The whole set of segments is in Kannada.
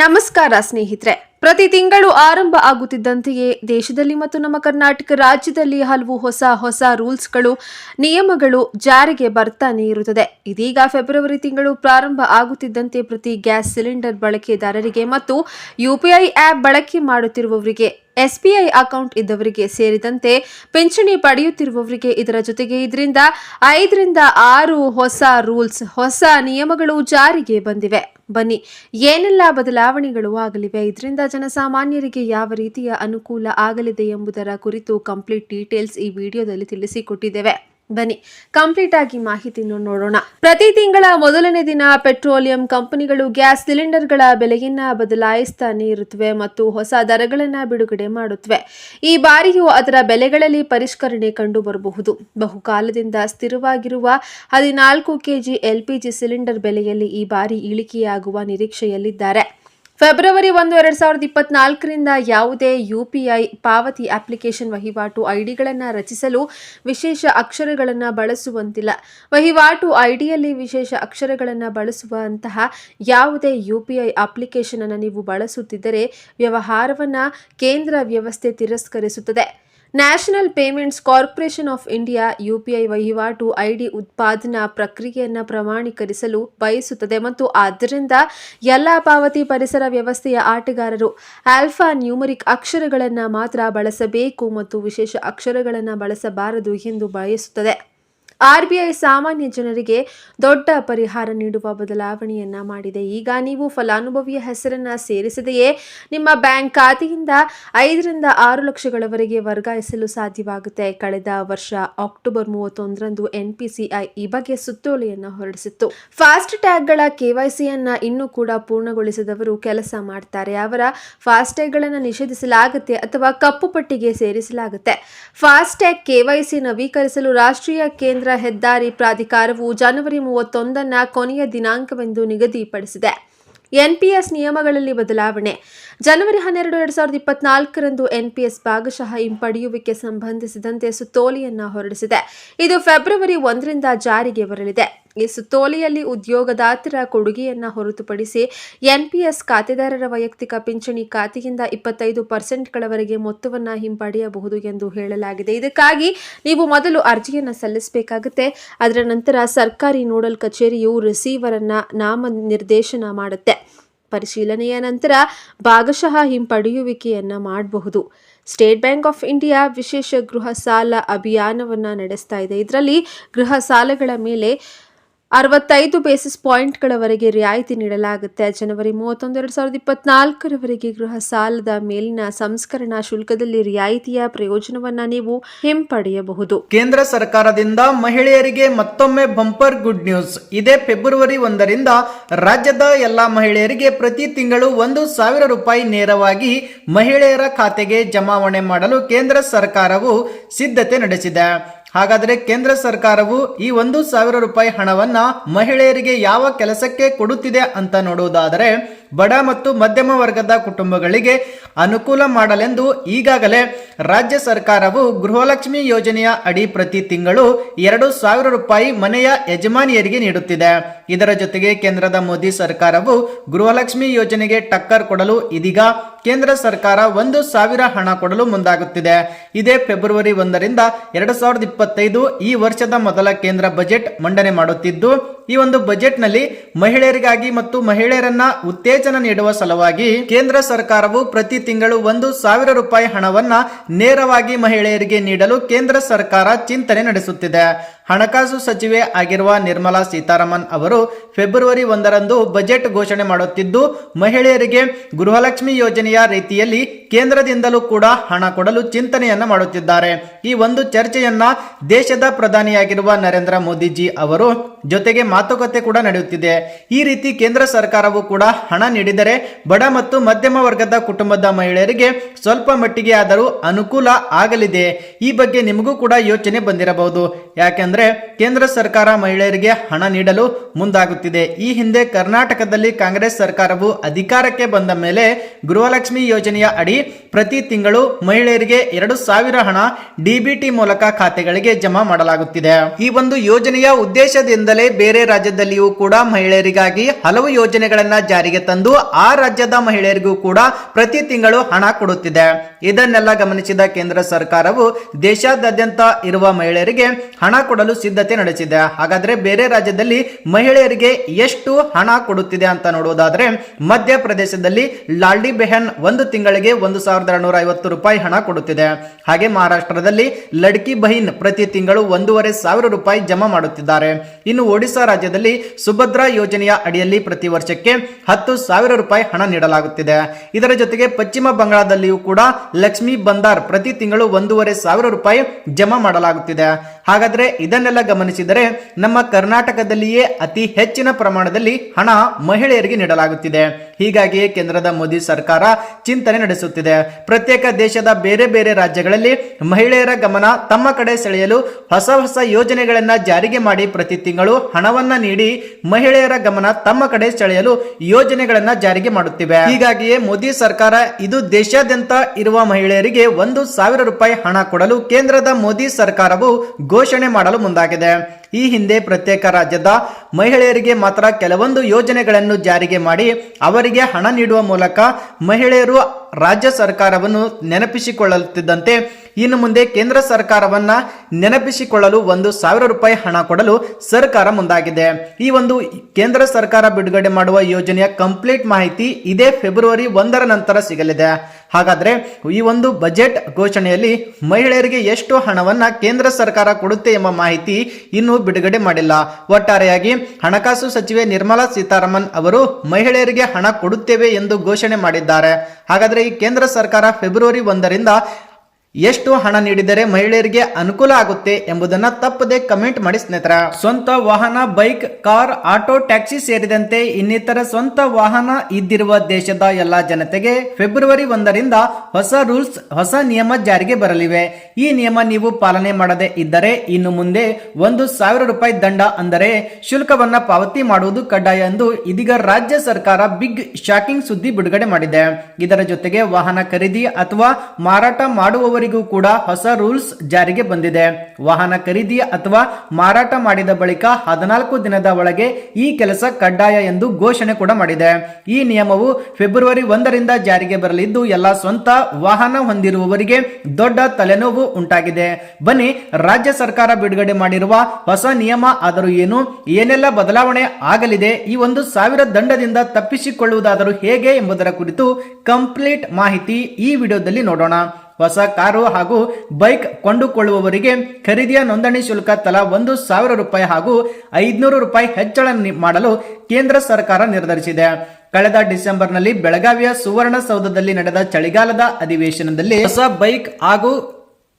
ನಮಸ್ಕಾರ ಸ್ನೇಹಿತರೆ. ಪ್ರತಿ ತಿಂಗಳು ಆರಂಭ ಆಗುತ್ತಿದ್ದಂತೆಯೇ ದೇಶದಲ್ಲಿ ಮತ್ತು ನಮ್ಮ ಕರ್ನಾಟಕ ರಾಜ್ಯದಲ್ಲಿ ಹಲವು ಹೊಸ ಹೊಸ ರೂಲ್ಸ್ಗಳು, ನಿಯಮಗಳು ಜಾರಿಗೆ ಬರ್ತಾನೆ ಇರುತ್ತದೆ. ಇದೀಗ ಫೆಬ್ರವರಿ ತಿಂಗಳು ಪ್ರಾರಂಭ ಆಗುತ್ತಿದ್ದಂತೆ ಪ್ರತಿ ಗ್ಯಾಸ್ ಸಿಲಿಂಡರ್ ಬಳಕೆದಾರರಿಗೆ ಮತ್ತು ಯುಪಿಐ ಆಪ್ ಬಳಕೆ ಮಾಡುತ್ತಿರುವವರಿಗೆ ಎಸ್ಬಿಐ ಅಕೌಂಟ್ ಇದ್ದವರಿಗೆ ಸೇರಿದಂತೆ ಪಿಂಚಣಿ ಪಡೆಯುತ್ತಿರುವವರಿಗೆ ಇದರ ಜೊತೆಗೆ ಇದರಿಂದ ಐದರಿಂದ ಆರು ಹೊಸ ರೂಲ್ಸ್, ಹೊಸ ನಿಯಮಗಳು ಜಾರಿಗೆ ಬಂದಿವೆ. ಬನ್ನಿ. ಏನೆಲ್ಲ ಬದಲಾವಣೆಗಳು ಆಗಲಿವೆ? ಇದರಿಂದ ಜನಸಾಮಾನ್ಯರಿಗೆ ಯಾವ ರೀತಿಯ ಅನುಕೂಲ ಆಗಲಿದೆ ಎಂಬುದರ ಕುರಿತು ಕಂಪ್ಲೀಟ್ ಡೀಟೇಲ್ಸ್ ಈ ವಿಡಿಯೋದಲ್ಲಿ ತಿಳಿಸಿಕೊಟ್ಟಿದ್ದೇವೆ. ಬನ್ನಿ ಕಂಪ್ಲೀಟ್ ಆಗಿ ಮಾಹಿತಿಯನ್ನು ನೋಡೋಣ. ಪ್ರತಿ ತಿಂಗಳ ಮೊದಲನೇ ದಿನ ಪೆಟ್ರೋಲಿಯಂ ಕಂಪನಿಗಳು ಗ್ಯಾಸ್ ಸಿಲಿಂಡರ್ಗಳ ಬೆಲೆಯನ್ನ ಬದಲಾಯಿಸ್ತಾನೆ ಇರುತ್ತವೆ ಮತ್ತು ಹೊಸ ದರಗಳನ್ನ ಬಿಡುಗಡೆ ಮಾಡುತ್ತವೆ ಈ ಬಾರಿಯೂ ಅದರ ಬೆಲೆಗಳಲ್ಲಿ ಪರಿಷ್ಕರಣೆ ಕಂಡು ಬರಬಹುದು ಬಹುಕಾಲದಿಂದ ಸ್ಥಿರವಾಗಿರುವ ಹದಿನಾಲ್ಕು ಕೆಜಿ ಎಲ್ಪಿಜಿ ಸಿಲಿಂಡರ್ ಬೆಲೆಯಲ್ಲಿ ಈ ಬಾರಿ ಇಳಿಕೆಯಾಗುವ ನಿರೀಕ್ಷೆಯಲ್ಲಿದ್ದಾರೆ. ಫೆಬ್ರವರಿ ಒಂದು, ಎರಡ್ ಸಾವಿರದ ಇಪ್ಪತ್ನಾಲ್ಕರಿಂದ ಯಾವುದೇ ಯುಪಿಐ ಪಾವತಿ ಅಪ್ಲಿಕೇಶನ್ ವಹಿವಾಟು ಐಡಿಗಳನ್ನು ರಚಿಸಲು ವಿಶೇಷ ಅಕ್ಷರಗಳನ್ನು ಬಳಸುವಂತಿಲ್ಲ. ವಹಿವಾಟು ಐಡಿಯಲ್ಲಿ ವಿಶೇಷ ಅಕ್ಷರಗಳನ್ನು ಬಳಸುವಂತಹ ಯಾವುದೇ ಯುಪಿಐ ಅಪ್ಲಿಕೇಶನ್ ಅನ್ನು ನೀವು ಬಳಸುತ್ತಿದ್ದರೆ ವ್ಯವಹಾರವನ್ನು ಕೇಂದ್ರ ವ್ಯವಸ್ಥೆ ತಿರಸ್ಕರಿಸುತ್ತದೆ. National Payments Corporation of India UPI ವಹಿವಾಟು ಐಡಿ ಉತ್ಪಾದನಾ ಪ್ರಕ್ರಿಯೆಯನ್ನು ಪ್ರಮಾಣೀಕರಿಸಲು ಬಯಸುತ್ತದೆ ಮತ್ತು ಆದ್ದರಿಂದ ಎಲ್ಲ ಪಾವತಿ ಪರಿಸರ ವ್ಯವಸ್ಥೆಯ ಆಟಗಾರರು ಆಲ್ಫಾ ನ್ಯೂಮರಿಕ್ ಅಕ್ಷರಗಳನ್ನು ಮಾತ್ರ ಬಳಸಬೇಕು ಮತ್ತು ವಿಶೇಷ ಅಕ್ಷರಗಳನ್ನು ಬಳಸಬಾರದು ಎಂದು ಬಯಸುತ್ತದೆ. ಆರ್ಬಿಐ ಸಾಮಾನ್ಯ ಜನರಿಗೆ ದೊಡ್ಡ ಪರಿಹಾರ ನೀಡುವ ಬದಲಾವಣೆಯನ್ನ ಮಾಡಿದೆ. ಈಗ ನೀವು ಫಲಾನುಭವಿಯ ಹೆಸರನ್ನ ಸೇರಿಸದೆಯೇ? ನಿಮ್ಮ ಬ್ಯಾಂಕ್ ಖಾತೆಯಿಂದ ಐದರಿಂದ ಆರು ಲಕ್ಷಗಳವರೆಗೆ ವರ್ಗಾಯಿಸಲು ಸಾಧ್ಯವಾಗುತ್ತೆ. ಕಳೆದ ವರ್ಷ ಅಕ್ಟೋಬರ್ ಮೂವತ್ತೊಂದರಂದು ಎನ್ಪಿಸಿಐ ಈ ಬಗ್ಗೆ ಸುತ್ತೋಲೆಯನ್ನು ಹೊರಡಿಸಿತ್ತು. ಫಾಸ್ಟ್ ಟ್ಯಾಗ್ಗಳ ಕೆವೈಸಿಯನ್ನ ಇನ್ನೂ ಕೂಡ ಪೂರ್ಣಗೊಳಿಸದವರು ಕೆಲಸ ಮಾಡ್ತಾರೆ. ಅವರ ಫಾಸ್ಟ್ಯಾಗ್ಗಳನ್ನು ನಿಷೇಧಿಸಲಾಗುತ್ತೆ ಅಥವಾ ಕಪ್ಪು ಪಟ್ಟಿಗೆ ಸೇರಿಸಲಾಗುತ್ತೆ. ಫಾಸ್ಟ್ಯಾಗ್ ಕೆವೈಸಿ ನವೀಕರಿಸಲು ರಾಷ್ಟ್ರೀಯ ಕೇಂದ್ರ ಹೆದ್ದಾರಿ ಪ್ರಾಧಿಕಾರವು ಜನವರಿ ಮೂವತ್ತೊಂದನ್ನ ಕೊನೆಯ ದಿನಾಂಕವೆಂದು ನಿಗದಿಪಡಿಸಿದೆ. ಎನ್ಪಿಎಸ್ ನಿಯಮಗಳಲ್ಲಿ ಬದಲಾವಣೆ. ಜನವರಿ ಹನ್ನೆರಡು ಎರಡ್ ಸಾವಿರದ ಇಪ್ಪತ್ನಾಲ್ಕರಂದು ಎನ್ಪಿಎಸ್ ಭಾಗಶಃ ಹಿಂಪಡೆಯುವಿಕೆ ಸಂಬಂಧಿಸಿದಂತೆ ಸುತ್ತೋಲೆಯನ್ನ ಹೊರಡಿಸಿದೆ. ಇದು ಫೆಬ್ರವರಿ ಒಂದರಿಂದ ಜಾರಿಗೆ ಬರಲಿದೆ. ಈ ಸುತ್ತೋಲೆಯಲ್ಲಿ ಉದ್ಯೋಗದಾತರ ಕೊಡುಗೆಯನ್ನು ಹೊರತುಪಡಿಸಿ ಎನ್ಪಿಎಸ್ ಖಾತೆದಾರರ ವೈಯಕ್ತಿಕ ಪಿಂಚಣಿ ಖಾತೆಯಿಂದ ಇಪ್ಪತ್ತೈದು ಪರ್ಸೆಂಟ್ಗಳವರೆಗೆ ಮೊತ್ತವನ್ನು ಹಿಂಪಡೆಯಬಹುದು ಎಂದು ಹೇಳಲಾಗಿದೆ. ಇದಕ್ಕಾಗಿ ನೀವು ಮೊದಲು ಅರ್ಜಿಯನ್ನು ಸಲ್ಲಿಸಬೇಕಾಗುತ್ತೆ. ಅದರ ನಂತರ ಸರ್ಕಾರಿ ನೋಡಲ್ ಕಚೇರಿಯು ರಿಸೀವರನ್ನು ನಾಮ ನಿರ್ದೇಶನ ಮಾಡುತ್ತೆ. ಪರಿಶೀಲನೆಯ ನಂತರ ಭಾಗಶಃ ಹಿಂಪಡೆಯುವಿಕೆಯನ್ನು ಮಾಡಬಹುದು. ಸ್ಟೇಟ್ ಬ್ಯಾಂಕ್ ಆಫ್ ಇಂಡಿಯಾ ವಿಶೇಷ ಗೃಹ ಸಾಲ ಅಭಿಯಾನವನ್ನು ನಡೆಸ್ತಾ ಇದೆ. ಇದರಲ್ಲಿ ಗೃಹ ಸಾಲಗಳ ಮೇಲೆ ಅರವತ್ತೈದು ಬೇಸಿಸ್ ಪಾಯಿಂಟ್ಗಳವರೆಗೆ ರಿಯಾಯಿತಿ ನೀಡಲಾಗುತ್ತೆ. ಜನವರಿ ಮೂವತ್ತೊಂದು, ಎರಡು ಸಾವಿರದ ಇಪ್ಪತ್ನಾಲ್ಕರವರೆಗೆ ಗೃಹ ಸಾಲದ ಮೇಲಿನ ಸಂಸ್ಕರಣಾ ಶುಲ್ಕದಲ್ಲಿ ರಿಯಾಯಿತಿಯ ಪ್ರಯೋಜನವನ್ನ ನೀವು ಹಿಂಪಡೆಯಬಹುದು. ಕೇಂದ್ರ ಸರ್ಕಾರದಿಂದ ಮಹಿಳೆಯರಿಗೆ ಮತ್ತೊಮ್ಮೆ ಬಂಪರ್ ಗುಡ್ ನ್ಯೂಸ್. ಇದೇ ಫೆಬ್ರವರಿ ಒಂದರಿಂದ ರಾಜ್ಯದ ಎಲ್ಲಾ ಮಹಿಳೆಯರಿಗೆ ಪ್ರತಿ ತಿಂಗಳು ಒಂದು ಸಾವಿರ ರೂಪಾಯಿ ನೇರವಾಗಿ ಮಹಿಳೆಯರ ಖಾತೆಗೆ ಜಮಾವಣೆ ಮಾಡಲು ಕೇಂದ್ರ ಸರ್ಕಾರವು ಸಿದ್ಧತೆ ನಡೆಸಿದೆ. ಹಾಗಾದರೆ ಕೇಂದ್ರ ಸರ್ಕಾರವು ಈ ಒಂದು ಸಾವಿರ ರೂಪಾಯಿ ಹಣವನ್ನ ಮಹಿಳೆಯರಿಗೆ ಯಾವ ಕೆಲಸಕ್ಕೆ ಕೊಡುತ್ತಿದೆ ಅಂತ ನೋಡುವುದಾದರೆ ಬಡ ಮತ್ತು ಮಧ್ಯಮ ವರ್ಗದ ಕುಟುಂಬಗಳಿಗೆ ಅನುಕೂಲ ಮಾಡಲೆಂದು ಈಗಾಗಲೇ ರಾಜ್ಯ ಸರ್ಕಾರವು ಗೃಹಲಕ್ಷ್ಮಿ ಯೋಜನೆಯ ಅಡಿ ಪ್ರತಿ ತಿಂಗಳು ಎರಡು ಸಾವಿರ ರೂಪಾಯಿ ಮನೆಯ ಯಜಮಾನಿಯರಿಗೆ ನೀಡುತ್ತಿದೆ. ಇದರ ಜೊತೆಗೆ ಕೇಂದ್ರದ ಮೋದಿ ಸರ್ಕಾರವು ಗೃಹಲಕ್ಷ್ಮಿ ಯೋಜನೆಗೆ ಟಕ್ಕರ್ ಕೊಡಲು ಇದೀಗ ಕೇಂದ್ರ ಸರ್ಕಾರ ಒಂದು ಸಾವಿರ ಹಣ ಕೊಡಲು ಮುಂದಾಗುತ್ತಿದೆ. ಇದೇ ಫೆಬ್ರವರಿ ಒಂದರಿಂದ ಎರಡು ಸಾವಿರದ ಇಪ್ಪತ್ತೈದು ಈ ವರ್ಷದ ಮೊದಲ ಕೇಂದ್ರ ಬಜೆಟ್ ಮಂಡನೆ ಮಾಡುತ್ತಿದ್ದು ಈ ಒಂದು ಬಜೆಟ್ನಲ್ಲಿ ಮಹಿಳೆಯರಿಗಾಗಿ ಮತ್ತು ಮಹಿಳೆಯರನ್ನ ಉತ್ತೇಜನ ನೀಡುವ ಸಲುವಾಗಿ ಕೇಂದ್ರ ಸರ್ಕಾರವು ಪ್ರತಿ ತಿಂಗಳು ಒಂದು ಸಾವಿರ ರೂಪಾಯಿ ಹಣವನ್ನ ನೇರವಾಗಿ ಮಹಿಳೆಯರಿಗೆ ನೀಡಲು ಕೇಂದ್ರ ಸರ್ಕಾರ ಚಿಂತನೆ ನಡೆಸುತ್ತಿದೆ. ಹಣಕಾಸು ಸಚಿವೆ ಆಗಿರುವ ನಿರ್ಮಲಾ ಸೀತಾರಾಮನ್ ಅವರು ಫೆಬ್ರವರಿ ಒಂದರಂದು ಬಜೆಟ್ ಘೋಷಣೆ ಮಾಡುತ್ತಿದ್ದು, ಮಹಿಳೆಯರಿಗೆ ಗೃಹಲಕ್ಷ್ಮಿ ಯೋಜನೆಯ ರೀತಿಯಲ್ಲಿ ಕೇಂದ್ರದಿಂದಲೂ ಕೂಡ ಹಣ ಕೊಡಲು ಚಿಂತನೆಯನ್ನ ಮಾಡುತ್ತಿದ್ದಾರೆ. ಈ ಒಂದು ಚರ್ಚೆಯನ್ನ ದೇಶದ ಪ್ರಧಾನಿಯಾಗಿರುವ ನರೇಂದ್ರ ಮೋದಿಜಿ ಅವರು ಜೊತೆಗೆ ಮಾತುಕತೆ ಕೂಡ ನಡೆಯುತ್ತಿದೆ. ಈ ರೀತಿ ಕೇಂದ್ರ ಸರ್ಕಾರವು ಕೂಡ ಹಣ ನೀಡಿದರೆ ಬಡ ಮತ್ತು ಮಧ್ಯಮ ವರ್ಗದ ಕುಟುಂಬದ ಮಹಿಳೆಯರಿಗೆ ಸ್ವಲ್ಪ ಮಟ್ಟಿಗೆ ಆದರೂ ಅನುಕೂಲ ಆಗಲಿದೆ. ಈ ಬಗ್ಗೆ ನಿಮಗೂ ಕೂಡ ಯೋಚನೆ ಬಂದಿರಬಹುದು. ಯಾಕೆಂದ್ರೆ ಕೇಂದ್ರ ಸರ್ಕಾರ ಮಹಿಳೆಯರಿಗೆ ಹಣ ನೀಡಲು ಮುಂದಾಗುತ್ತಿದೆ. ಈ ಹಿಂದೆ ಕರ್ನಾಟಕದಲ್ಲಿ ಕಾಂಗ್ರೆಸ್ ಸರ್ಕಾರವು ಅಧಿಕಾರಕ್ಕೆ ಬಂದ ಮೇಲೆ ಗೃಹಲಕ್ಷ್ಮಿ ಯೋಜನೆಯ ಅಡಿ ಪ್ರತಿ ತಿಂಗಳು ಮಹಿಳೆಯರಿಗೆ ಎರಡು ಸಾವಿರ ಹಣ ಡಿಬಿಟಿ ಮೂಲಕ ಖಾತೆಗಳಿಗೆ ಜಮಾ ಮಾಡಲಾಗುತ್ತಿದೆ. ಈ ಒಂದು ಯೋಜನೆಯ ಉದ್ದೇಶದಿಂದ ಅಲ್ಲದೆ ಬೇರೆ ರಾಜ್ಯದಲ್ಲಿಯೂ ಕೂಡ ಮಹಿಳೆಯರಿಗಾಗಿ ಹಲವು ಯೋಜನೆಗಳನ್ನ ಜಾರಿಗೆ ತಂದು ಆ ರಾಜ್ಯದ ಮಹಿಳೆಯರಿಗೂ ಕೂಡ ಪ್ರತಿ ತಿಂಗಳು ಹಣ ಕೊಡುತ್ತಿದೆ. ಇದನ್ನೆಲ್ಲ ಗಮನಿಸಿದ ಕೇಂದ್ರ ಸರ್ಕಾರವು ದೇಶಾದ್ಯಂತ ಇರುವ ಮಹಿಳೆಯರಿಗೆ ಹಣ ಕೊಡಲು ಸಿದ್ಧತೆ ನಡೆಸಿದೆ. ಹಾಗಾದ್ರೆ ಬೇರೆ ರಾಜ್ಯದಲ್ಲಿ ಮಹಿಳೆಯರಿಗೆ ಎಷ್ಟು ಹಣ ಕೊಡುತ್ತಿದೆ ಅಂತ ನೋಡುವುದಾದ್ರೆ ಮಧ್ಯಪ್ರದೇಶದಲ್ಲಿ ಲಾಲ್ಡಿ ಬೆಹನ್ ಒಂದು ತಿಂಗಳಿಗೆ ಒಂದು ಸಾವಿರದ ಎರಡ್ನೂರ ಐವತ್ತು ರೂಪಾಯಿ ಹಣ ಕೊಡುತ್ತಿದೆ. ಹಾಗೆ ಮಹಾರಾಷ್ಟ್ರದಲ್ಲಿ ಲಡ್ಕಿ ಬಹಿನ್ ಪ್ರತಿ ತಿಂಗಳು ಒಂದೂವರೆ ಸಾವಿರ ರೂಪಾಯಿ ಜಮಾ ಮಾಡುತ್ತಿದ್ದಾರೆ. ಇನ್ನು ಒಡಿಶಾ ರಾಜ್ಯದಲ್ಲಿ ಸುಭದ್ರಾ ಯೋಜನೆಯ ಅಡಿಯಲ್ಲಿ ಪ್ರತಿ ವರ್ಷಕ್ಕೆ ಹತ್ತು ಸಾವಿರ ರೂಪಾಯಿ ಹಣ ನೀಡಲಾಗುತ್ತಿದೆ. ಇದರ ಜೊತೆಗೆ ಪಶ್ಚಿಮ ಬಂಗಾಳದಲ್ಲಿಯೂ ಕೂಡ ಲಕ್ಷ್ಮೀ ಬಂದಾರ್ ಪ್ರತಿ ತಿಂಗಳು ಒಂದೂವರೆ ಸಾವಿರ ರೂಪಾಯಿ ಜಮಾ ಮಾಡಲಾಗುತ್ತಿದೆ. ಹಾಗಾದ್ರೆ ಇದನ್ನೆಲ್ಲ ಗಮನಿಸಿದರೆ ನಮ್ಮ ಕರ್ನಾಟಕದಲ್ಲಿಯೇ ಅತಿ ಹೆಚ್ಚಿನ ಪ್ರಮಾಣದಲ್ಲಿ ಹಣ ಮಹಿಳೆಯರಿಗೆ ನೀಡಲಾಗುತ್ತಿದೆ. ಹೀಗಾಗಿಯೇ ಕೇಂದ್ರದ ಮೋದಿ ಸರ್ಕಾರ ಚಿಂತನೆ ನಡೆಸುತ್ತಿದೆ. ಪ್ರತ್ಯೇಕ ದೇಶದ ಬೇರೆ ಬೇರೆ ರಾಜ್ಯಗಳಲ್ಲಿ ಮಹಿಳೆಯರ ಗಮನ ತಮ್ಮ ಕಡೆ ಸೆಳೆಯಲು ಹೊಸ ಹೊಸ ಯೋಜನೆಗಳನ್ನ ಜಾರಿಗೆ ಮಾಡಿ ಪ್ರತಿ ತಿಂಗಳು ಹಣವನ್ನ ನೀಡಿ ಮಹಿಳೆಯರ ಗಮನ ತಮ್ಮ ಕಡೆ ಸೆಳೆಯಲು ಯೋಜನೆಗಳನ್ನ ಜಾರಿಗೆ ಮಾಡುತ್ತಿವೆ. ಹೀಗಾಗಿಯೇ ಮೋದಿ ಸರ್ಕಾರ ಇದು ದೇಶಾದ್ಯಂತ ಇರುವ ಮಹಿಳೆಯರಿಗೆ ಒಂದು ಸಾವಿರ ರೂಪಾಯಿ ಹಣ ಕೊಡಲು ಕೇಂದ್ರದ ಮೋದಿ ಸರ್ಕಾರವು ಘೋಷಣೆ ಮಾಡಲು ಮುಂದಾಗಿದೆ. ಈ ಹಿಂದೆ ಪ್ರತ್ಯೇಕ ರಾಜ್ಯದ ಮಹಿಳೆಯರಿಗೆ ಮಾತ್ರ ಕೆಲವೊಂದು ಯೋಜನೆಗಳನ್ನು ಜಾರಿಗೆ ಮಾಡಿ ಅವರಿಗೆ ಹಣ ನೀಡುವ ಮೂಲಕ ಮಹಿಳೆಯರು ರಾಜ್ಯ ಸರ್ಕಾರವನ್ನು ನೆನಪಿಸಿಕೊಳ್ಳುತ್ತಿದ್ದಂತೆ ಇನ್ನು ಮುಂದೆ ಕೇಂದ್ರ ಸರ್ಕಾರವನ್ನ ನೆನಪಿಸಿಕೊಳ್ಳಲು ಒಂದು ಸಾವಿರ ರೂಪಾಯಿ ಹಣ ಕೊಡಲು ಸರ್ಕಾರ ಮುಂದಾಗಿದೆ. ಈ ಒಂದು ಕೇಂದ್ರ ಸರ್ಕಾರ ಬಿಡುಗಡೆ ಮಾಡುವ ಯೋಜನೆಯ ಕಂಪ್ಲೀಟ್ ಮಾಹಿತಿ ಇದೇ ಫೆಬ್ರವರಿ ಒಂದರ ನಂತರ ಸಿಗಲಿದೆ. ಹಾಗಾದ್ರೆ ಈ ಒಂದು ಬಜೆಟ್ ಘೋಷಣೆಯಲ್ಲಿ ಮಹಿಳೆಯರಿಗೆ ಎಷ್ಟು ಹಣವನ್ನ ಕೇಂದ್ರ ಸರ್ಕಾರ ಕೊಡುತ್ತೆ ಎಂಬ ಮಾಹಿತಿ ಇನ್ನೂ ಬಿಡುಗಡೆ ಮಾಡಿಲ್ಲ. ಒಟ್ಟಾರೆಯಾಗಿ ಹಣಕಾಸು ಸಚಿವೆ ನಿರ್ಮಲಾ ಸೀತಾರಾಮನ್ ಅವರು ಮಹಿಳೆಯರಿಗೆ ಹಣ ಕೊಡುತ್ತೇವೆ ಎಂದು ಘೋಷಣೆ ಮಾಡಿದ್ದಾರೆ. ಹಾಗಾದ್ರೆ ಈ ಕೇಂದ್ರ ಸರ್ಕಾರ ಫೆಬ್ರವರಿ ಒಂದರಿಂದ ಎಷ್ಟು ಹಣ ನೀಡಿದರೆ ಮಹಿಳೆಯರಿಗೆ ಅನುಕೂಲ ಆಗುತ್ತೆ ಎಂಬುದನ್ನ ತಪ್ಪದೆ ಕಮೆಂಟ್ ಮಾಡಿ ಸ್ನೇಹಿತರ. ಸ್ವಂತ ವಾಹನ, ಬೈಕ್, ಕಾರ್, ಆಟೋ, ಟ್ಯಾಕ್ಸಿ ಸೇರಿದಂತೆ ಇನ್ನಿತರ ಸ್ವಂತ ವಾಹನ ಇದ್ದಿರುವ ದೇಶದ ಎಲ್ಲಾ ಜನತೆಗೆ ಫೆಬ್ರವರಿ ಒಂದರಿಂದ ಹೊಸ ರೂಲ್ಸ್, ಹೊಸ ನಿಯಮ ಜಾರಿಗೆ ಬರಲಿವೆ. ಈ ನಿಯಮ ನೀವು ಪಾಲನೆ ಮಾಡದೇ ಇದ್ದರೆ ಇನ್ನು ಮುಂದೆ ಒಂದು ಸಾವಿರ ರೂಪಾಯಿ ದಂಡ ಅಂದರೆ ಶುಲ್ಕವನ್ನ ಪಾವತಿ ಮಾಡುವುದು ಕಡ್ಡಾಯ ಎಂದು ಇದೀಗ ರಾಜ್ಯ ಸರ್ಕಾರ ಬಿಗ್ ಶಾಕಿಂಗ್ ಸುದ್ದಿ ಬಿಡುಗಡೆ ಮಾಡಿದೆ. ಇದರ ಜೊತೆಗೆ ವಾಹನ ಖರೀದಿ ಅಥವಾ ಮಾರಾಟ ಮಾಡುವವರಿಗೂ ಕೂಡ ಹೊಸ ರೂಲ್ಸ್ ಜಾರಿಗೆ ಬಂದಿದೆ. ವಾಹನ ಖರೀದಿ ಅಥವಾ ಮಾರಾಟ ಮಾಡಿದ ಬಳಿಕ ಹದಿನಾಲ್ಕು ದಿನದ ಒಳಗೆ ಈ ಕೆಲಸ ಕಡ್ಡಾಯ ಎಂದು ಘೋಷಣೆ ಕೂಡ ಮಾಡಿದೆ. ಈ ನಿಯಮವು ಫೆಬ್ರವರಿ ಒಂದರಿಂದ ಜಾರಿಗೆ ಬರಲಿದ್ದು ಎಲ್ಲ ಸ್ವಂತ ವಾಹನ ಹೊಂದಿರುವವರಿಗೆ ದೊಡ್ಡ ತಲೆನೋವು ಉಂಟಾಗಿದೆ. ಬನ್ನಿ, ರಾಜ್ಯ ಸರ್ಕಾರ ಬಿಡುಗಡೆ ಮಾಡಿರುವ ಹೊಸ ನಿಯಮ ಆದರೂ ಏನು? ಏನೆಲ್ಲ ಬದಲಾವಣೆ ಆಗಲಿದೆ? ಈ ಒಂದು ಸಾವಿರ ದಂಡದಿಂದ ತಪ್ಪಿಸಿಕೊಳ್ಳುವುದಾದರೂ ಹೇಗೆ ಎಂಬುದರ ಕುರಿತು ಕಂಪ್ಲೀಟ್ ಮಾಹಿತಿ ಈ ವಿಡಿಯೋದಲ್ಲಿ ನೋಡೋಣ. ಹೊಸ ಕಾರು ಹಾಗೂ ಬೈಕ್ ಕೊಂಡುಕೊಳ್ಳುವವರಿಗೆ ಖರೀದಿಯ ನೋಂದಣಿ ಶುಲ್ಕ ತಲಾ ಒಂದು ಸಾವಿರ ರೂಪಾಯಿ ಹಾಗೂ ಐದುನೂರು ರೂಪಾಯಿ ಹೆಚ್ಚಳ ಮಾಡಲು ಕೇಂದ್ರ ಸರ್ಕಾರ ನಿರ್ಧರಿಸಿದೆ. ಕಳೆದ ಡಿಸೆಂಬರ್ನಲ್ಲಿ ಬೆಳಗಾವಿಯ ಸುವರ್ಣಸೌಧದಲ್ಲಿ ನಡೆದ ಚಳಿಗಾಲದ ಅಧಿವೇಶನದಲ್ಲಿ ಹೊಸ ಬೈಕ್ ಹಾಗೂ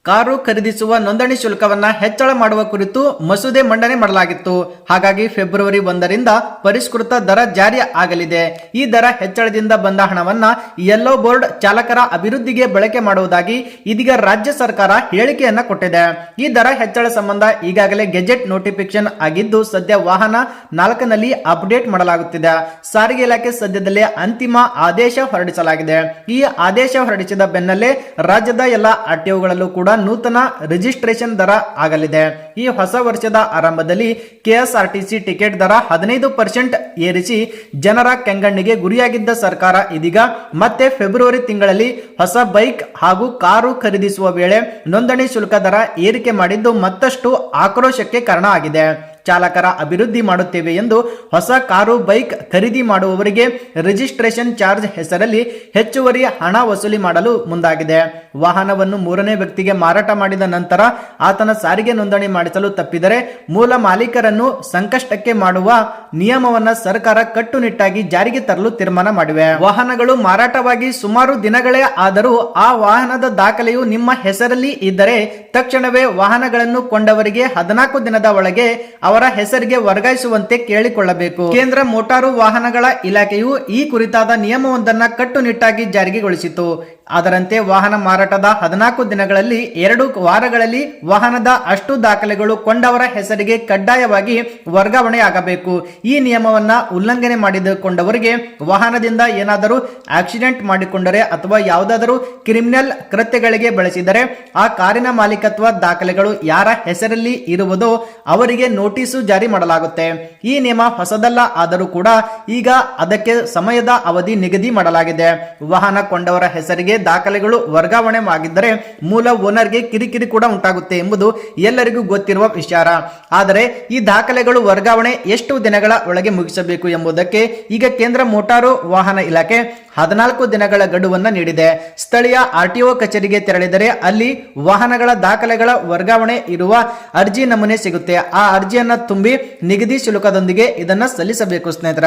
ಕಾರು ಖರೀದಿಸುವ ನೋಂದಣಿ ಶುಲ್ಕವನ್ನ ಹೆಚ್ಚಳ ಮಾಡುವ ಕುರಿತು ಮಸೂದೆ ಮಂಡನೆ ಮಾಡಲಾಗಿತ್ತು. ಹಾಗಾಗಿ ಫೆಬ್ರವರಿ ಒಂದರಿಂದ ಪರಿಷ್ಕೃತ ದರ ಜಾರಿ ಆಗಲಿದೆ. ಈ ದರ ಹೆಚ್ಚಳದಿಂದ ಬಂದ ಹಣವನ್ನ ಯೆಲ್ಲೋ ಬೋರ್ಡ್ ಚಾಲಕರ ಅಭಿವೃದ್ಧಿಗೆ ಬಳಕೆ ಮಾಡುವುದಾಗಿ ಇದೀಗ ರಾಜ್ಯ ಸರ್ಕಾರ ಹೇಳಿಕೆಯನ್ನ ಕೊಟ್ಟಿದೆ. ಈ ದರ ಹೆಚ್ಚಳ ಸಂಬಂಧ ಈಗಾಗಲೇ ಗೆಜೆಟ್ ನೋಟಿಫಿಕೇಶನ್ ಆಗಿದ್ದು ಸದ್ಯ ವಾಹನ ನಾಲ್ಕನಲ್ಲಿ ಅಪ್ಡೇಟ್ ಮಾಡಲಾಗುತ್ತಿದೆ. ಸಾರಿಗೆ ಇಲಾಖೆ ಸದ್ಯದಲ್ಲೇ ಅಂತಿಮ ಆದೇಶ ಹೊರಡಿಸಲಾಗಿದೆ. ಈ ಆದೇಶ ಹೊರಡಿಸಿದ ಬೆನ್ನಲ್ಲೇ ರಾಜ್ಯದ ಎಲ್ಲ ಆರ್ಟಿಒಗಳಲ್ಲೂ ಕೂಡ ನೂತನ ರಿಜಿಸ್ಟ್ರೇಷನ್ ದರ ಆಗಲಿದೆ. ಈ ಹೊಸ ವರ್ಷದ ಆರಂಭದಲ್ಲಿ ಕೆಎಸ್ಆರ್ಟಿಸಿ ಟಿಕೆಟ್ ದರ ಹದಿನೈದು ಪರ್ಸೆಂಟ್ ಏರಿಸಿ ಜನರ ಕೆಂಗಣ್ಣಿಗೆ ಗುರಿಯಾಗಿದ್ದ ಸರ್ಕಾರ ಇದೀಗ ಮತ್ತೆ ಫೆಬ್ರವರಿ ತಿಂಗಳಲ್ಲಿ ಹೊಸ ಬೈಕ್ ಹಾಗೂ ಕಾರು ಖರೀದಿಸುವ ವೇಳೆ ನೋಂದಣಿ ಶುಲ್ಕ ದರ ಏರಿಕೆ ಮಾಡಿದ್ದು ಮತ್ತಷ್ಟು ಆಕ್ರೋಶಕ್ಕೆ ಕಾರಣ ಆಗಿದೆ. ಚಾಲಕರ ಅಭಿವೃದ್ಧಿ ಮಾಡುತ್ತೇವೆ ಎಂದು ಹೊಸ ಕಾರು, ಬೈಕ್ ಖರೀದಿ ಮಾಡುವವರಿಗೆ ರಿಜಿಸ್ಟ್ರೇಷನ್ ಚಾರ್ಜ್ ಹೆಸರಲ್ಲಿ ಹೆಚ್ಚುವರಿ ಹಣ ವಸೂಲಿ ಮಾಡಲು ಮುಂದಾಗಿದೆ. ವಾಹನವನ್ನು ಮೂರನೇ ವ್ಯಕ್ತಿಗೆ ಮಾರಾಟ ಮಾಡಿದ ನಂತರ ಆತನ ಸಾರಿಗೆ ನೋಂದಣಿ ಮಾಡಿಸಲು ತಪ್ಪಿದರೆ ಮೂಲ ಮಾಲೀಕರನ್ನು ಸಂಕಷ್ಟಕ್ಕೆ ಮಾಡುವ ನಿಯಮವನ್ನು ಸರ್ಕಾರ ಕಟ್ಟುನಿಟ್ಟಾಗಿ ಜಾರಿಗೆ ತರಲು ತೀರ್ಮಾನ ಮಾಡಿವೆ. ವಾಹನಗಳು ಮಾರಾಟವಾಗಿ ಸುಮಾರು ದಿನಗಳೇ ಆದರೂ ಆ ವಾಹನದ ದಾಖಲೆಯು ನಿಮ್ಮ ಹೆಸರಲ್ಲಿ ಇದ್ದರೆ ತಕ್ಷಣವೇ ವಾಹನಗಳನ್ನು ಕೊಂಡವರಿಗೆ ಹದಿನಾಲ್ಕು ದಿನದ ಒಳಗೆ ಹೆಸರಿಗೆ ವರ್ಗಾಯಿಸುವಂತೆ ಕೇಳಿಕೊಳ್ಳಬೇಕು. ಕೇಂದ್ರ ಮೋಟಾರು ವಾಹನಗಳ ಇಲಾಖೆಯು ಈ ಕುರಿತಾದ ನಿಯಮವೊಂದನ್ನ ಕಟ್ಟುನಿಟ್ಟಾಗಿ ಜಾರಿಗೆಗೊಳಿಸಿತು ಅದರಂತೆ ವಾಹನ ಮಾರಾಟದ ಹದಿನಾಲ್ಕು ದಿನಗಳಲ್ಲಿ ಎರಡು ವಾರಗಳಲ್ಲಿ ವಾಹನದ ಅಷ್ಟು ದಾಖಲೆಗಳು ಕೊಂಡವರ ಹೆಸರಿಗೆ ಕಡ್ಡಾಯವಾಗಿ ವರ್ಗಾವಣೆಯಾಗಬೇಕು. ಈ ನಿಯಮವನ್ನ ಉಲ್ಲಂಘನೆ ಮಾಡಿದುಕೊಂಡವರಿಗೆ ವಾಹನದಿಂದ ಏನಾದರೂ ಆಕ್ಸಿಡೆಂಟ್ ಮಾಡಿಕೊಂಡರೆ ಅಥವಾ ಯಾವುದಾದರೂ ಕ್ರಿಮಿನಲ್ ಕೃತ್ಯಗಳಿಗೆ ಬಳಸಿದರೆ ಆ ಕಾರಿನ ಮಾಲೀಕತ್ವ ದಾಖಲೆಗಳು ಯಾರ ಹೆಸರಲ್ಲಿ ಇರುವುದೋ ಅವರಿಗೆ ನೋಟಿಸ್ ನೋಟಿಸು ಜಾರಿ ಮಾಡಲಾಗುತ್ತೆ. ಈ ನಿಯಮ ಹೊಸದಲ್ಲ, ಆದರೂ ಕೂಡ ಈಗ ಅದಕ್ಕೆ ಸಮಯದ ಅವಧಿ ನಿಗದಿ ಮಾಡಲಾಗಿದೆ. ವಾಹನ ಕೊಂಡವರ ಹೆಸರಿಗೆ ದಾಖಲೆಗಳು ವರ್ಗಾವಣೆ ಆಗಿದ್ದರೆ ಮೂಲ ಓನರ್ಗೆ ಕಿರಿಕಿರಿ ಕೂಡ ಉಂಟಾಗುತ್ತೆ ಎಂಬುದು ಎಲ್ಲರಿಗೂ ಗೊತ್ತಿರುವ ವಿಚಾರ. ಆದರೆ ಈ ದಾಖಲೆಗಳು ವರ್ಗಾವಣೆ ಎಷ್ಟು ದಿನಗಳ ಒಳಗೆ ಮುಗಿಸಬೇಕು ಎಂಬುದಕ್ಕೆ ಈಗ ಕೇಂದ್ರ ಮೋಟಾರು ವಾಹನ ಇಲಾಖೆ ಹದಿನಾಲ್ಕು ದಿನಗಳ ಗಡುವನ್ನು ನೀಡಿದೆ. ಸ್ಥಳೀಯ ಆರ್ಟಿಒ ಕಚೇರಿಗೆ ತೆರಳಿದರೆ ಅಲ್ಲಿ ವಾಹನಗಳ ದಾಖಲೆಗಳ ವರ್ಗಾವಣೆ ಇರುವ ಅರ್ಜಿ ನಮೂನೆ ಸಿಗುತ್ತೆ. ಆ ಅರ್ಜಿಯನ್ನ ತುಂಬಿ ನಿಗದಿ ಶುಲ್ಕದೊಂದಿಗೆ ಇದನ್ನ ಸಲ್ಲಿಸಬೇಕು ಸ್ನೇಹಿತರ.